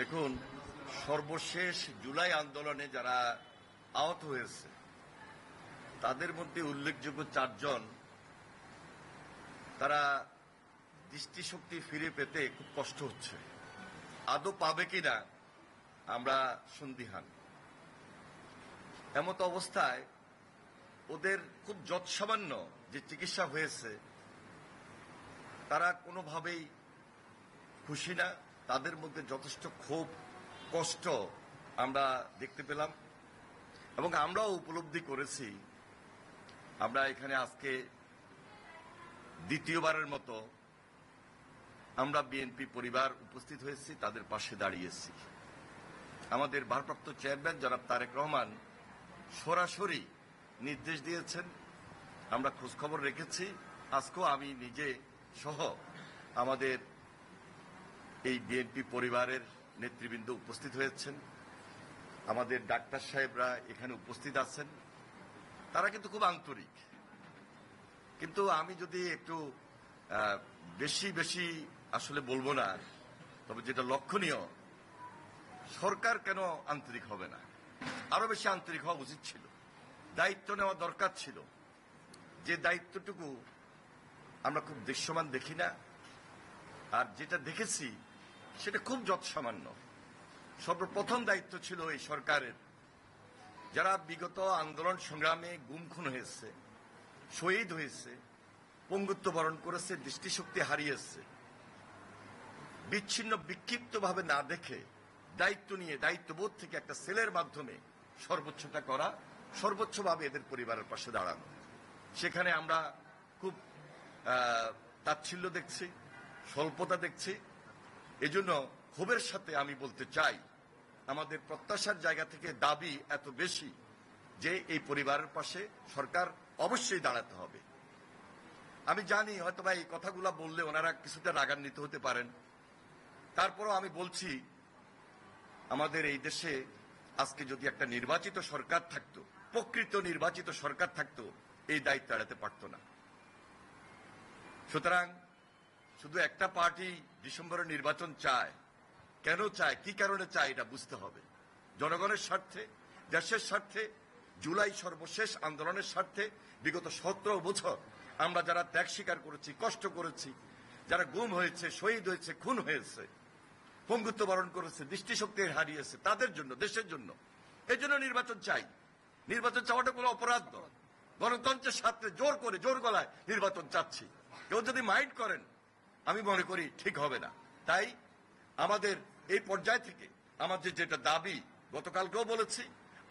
দেখুন, সর্বশেষ জুলাই আন্দোলনে যারা আহত হয়েছে, তাদের মধ্যে উল্লেখযোগ্য চারজন তারা দৃষ্টিশক্তি ফিরে পেতে খুব কষ্ট হচ্ছে। আদৌ পাবে কিনা আমরা সন্দিহান। এমত অবস্থায় ওদের খুব যৎসামান্য যে চিকিৎসা হয়েছে, তারা কোনোভাবেই খুশি না। তাদের মধ্যে যথেষ্ট ক্ষোভ, কষ্ট আমরা দেখতে পেলাম এবং আমরাও উপলব্ধি করেছি। আমরা এখানে আজকে দ্বিতীয়বারের মতো আমরা বিএনপি পরিবার উপস্থিত হয়েছি, তাদের পাশে দাঁড়িয়েছি। আমাদের ভারপ্রাপ্ত চেয়ারম্যান জনাব তারেক রহমান সরাসরি নির্দেশ দিয়েছেন, আমরা খোঁজখবর রেখেছি। আজকেও আমি নিজে সহ আমাদের এই বিএনপি পরিবারের নেতৃবৃন্দ উপস্থিত হয়েছেন। আমাদের ডাক্তার সাহেবরা এখানে উপস্থিত আছেন। তারা কিন্তু খুব আন্তরিক। কিন্তু আমি যদি একটু বেশি বেশি আসলে বলব না, তবে যেটা লক্ষণীয়, সরকার কেন আন্তরিক হবে না? আরও বেশি আন্তরিক হওয়া উচিত ছিল। দায়িত্ব নেওয়া দরকার ছিল। যে দায়িত্বটুকু আমরা খুব দৃশ্যমান দেখি না। আর যেটা দেখেছি সেটা খুব যৎসামান্য। সর্বপ্রথম দায়িত্ব ছিল এই সরকারের। যারা বিগত আন্দোলন সংগ্রামে গুম খুন হয়েছে, শহীদ হয়েছে, পঙ্গুত্ব বরণ করেছে, দৃষ্টিশক্তি হারিয়েছে, বিচ্ছিন্ন বিক্ষিপ্তভাবে না দেখে দায়িত্ব নিয়ে দায়িত্ববোধ থেকে একটা সেলের মাধ্যমে সর্বোচ্চটা করা, সর্বোচ্চভাবে এদের পরিবারের পাশে দাঁড়ানো। সেখানে আমরা খুব তাচ্ছিল্য দেখছি, স্বল্পতা দেখছি এজন্য ক্ষোভের সাথে আমি বলতে চাই, আমাদের প্রত্যাশার জায়গা থেকে দাবি এত বেশি যে এই পরিবারের পাশে সরকার অবশ্যই দাঁড়াতে হবে। আমি জানি হয়তো বা এই কথাগুলো বললে ওনারা কিছুটা রাগান্বিত হতে পারেন। তারপরও আমি বলছি, আমাদের এই দেশে আজকে যদি একটা নির্বাচিত সরকার থাকতো, প্রকৃত নির্বাচিত সরকার থাকতো, এই দায়িত্ব এড়াতে পারত না। সুতরাং শুধু একটা পার্টি ডিসেম্বরের নির্বাচন চায়। কেন চায়? কি কারণে চায়? এটা বুঝতে হবে। জনগণের স্বার্থে, দেশের স্বার্থে, জুলাই সর্বশেষ আন্দোলনের স্বার্থে বিগত সতেরো বছর আমরা যারা ত্যাগ স্বীকার করেছি, কষ্ট করেছি, যারা গুম হয়েছে, শহীদ হয়েছে, খুন হয়েছে, পঙ্গুত্ব বরণ করেছে, দৃষ্টিশক্তি হারিয়েছে, তাদের জন্য, দেশের জন্য এই জন্য নির্বাচন চাই। নির্বাচন চাওয়াটা কোনো অপরাধ নয়। গণতন্ত্রের স্বার্থে জোর করে, জোর গলায় নির্বাচন চাচ্ছি। কেউ যদি মাইন্ড করেন আমি মনে করি ঠিক হবে না। তাই আমাদের এই পর্যায় থেকে আমাদের যেটা দাবি গতকালকেও বলেছি,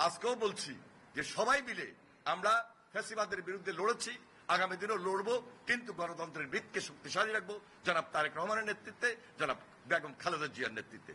আজকেও বলছি যে সবাই মিলে আমরা ফ্যাসিবাদের বিরুদ্ধে লড়েছি, আগামী দিনেও লড়ব, কিন্তু গণতন্ত্রের ভিতকে শক্তিশালী রাখব। জনাব তারেক রহমানের নেতৃত্বে, জনাব বেগম খালেদা জিয়ার নেতৃত্বে।